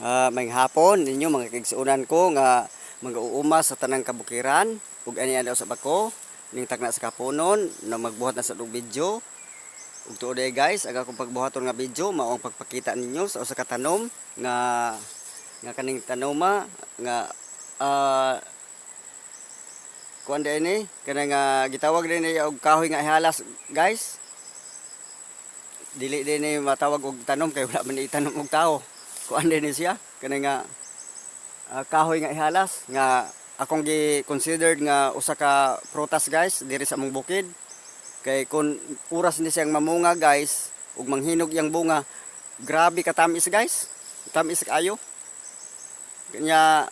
Ah, may hapon ninyo mga kigsuunan ko nga mga uuma sa tanang kabukiran ug ani daw sa bako ning tagna sa kapunon na magbuhat na sa og video. Ug tuod guys aga kong pagbuhaton nga video mao ang pagpakita ninyo sa usa ka tanom nga nga kaning tanoma nga ah kuan din ni kana nga gitawag din niya og kahoy nga ihalas guys. Dili din ni matawag og tanom kay wala man ni itanom og tao kuan din siya. Kana nga ah, kahoy nga ihalas nga akong gi considered nga usa ka prutas guys diri sa among bukid. Kay kun oras ni siyang mamunga guys ug manghinog yang bunga grabe ka tamis guys. Tamis kayo kanya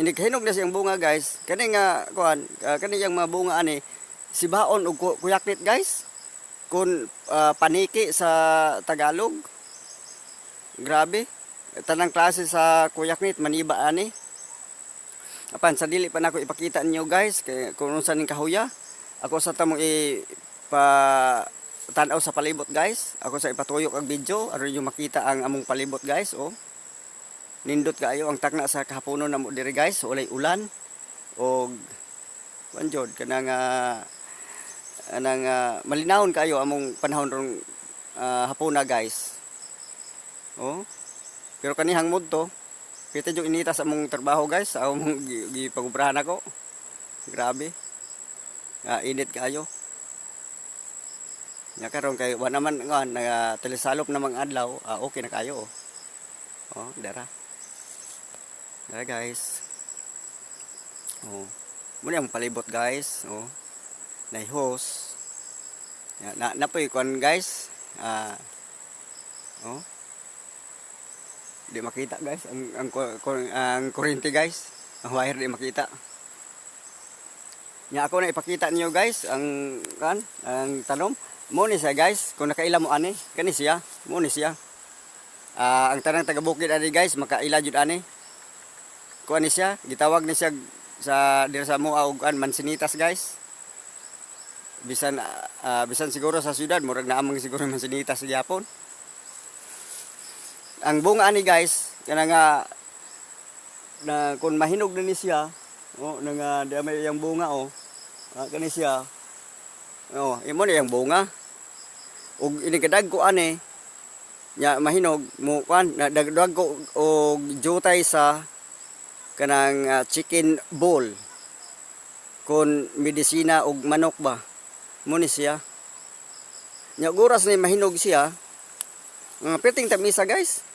inighinog na siyang bunga guys. Kani nga kuan uh, kani yang mga bunga ani sibaon ug ku- kuyaknit guys. Kun ah, paniki sa Tagalog. Grabe tanang klase sa kuyaknit maniba ani. Apan sa dili pa nako ipakita ninyo guys kay kung unsa ning kahuya ako sa tamo i pa tanaw sa palibot guys. Ako sa ipatuyok ang video aron yung makita ang among palibot guys oh. Nindot kaayo ang takna sa kahaponon namo diri guys. Ulay ulan og wanjod kanang uh, anang ah, malinawon kayo among panahon rong ah, hapuna guys. Oh pero kanihang mood to kita yung inita sa among trabaho guys. Sa among gi- gipagubrahan ako. Grabe. Ah, init kayo. Nga karon kay wa naman nga naga telesalop namang adlaw. Ah, okay na kayo oh. oh dara. Dara guys. Oh. Muna ang palibot guys. Oh. Na hose na na, napoy kon guys. Ah. Oh di makita guys. Ang ang ang kuryente guys. Ang wire di makita. Nya ako na ipakita niyo guys ang kan ang tanom. Mo ni siya guys kung nakaila mo ani kani siya. Mo ni siya. Ah, ang tanang taga bukid ani guys makaila jud ani. Kuan ni siya gitawag ni siya sa dira sa mo og an mansinitas guys. Bisan ah, bisan siguro sa syudad murag naamang siguro mansinitas sa Japon ang bunga ani guys kana nga na kung mahinog na ni siya oh na nga di may yung bunga oh. Ah, kani siya. Oh imo na yung bunga. Ug inikadag ko ani nya mahinog mo kan na ko og jutay sa kanang ah, chicken bowl. Kon medisina og manok ba mo ni siya. Nya guras ni mahinog siya. Nga piting tamisa guys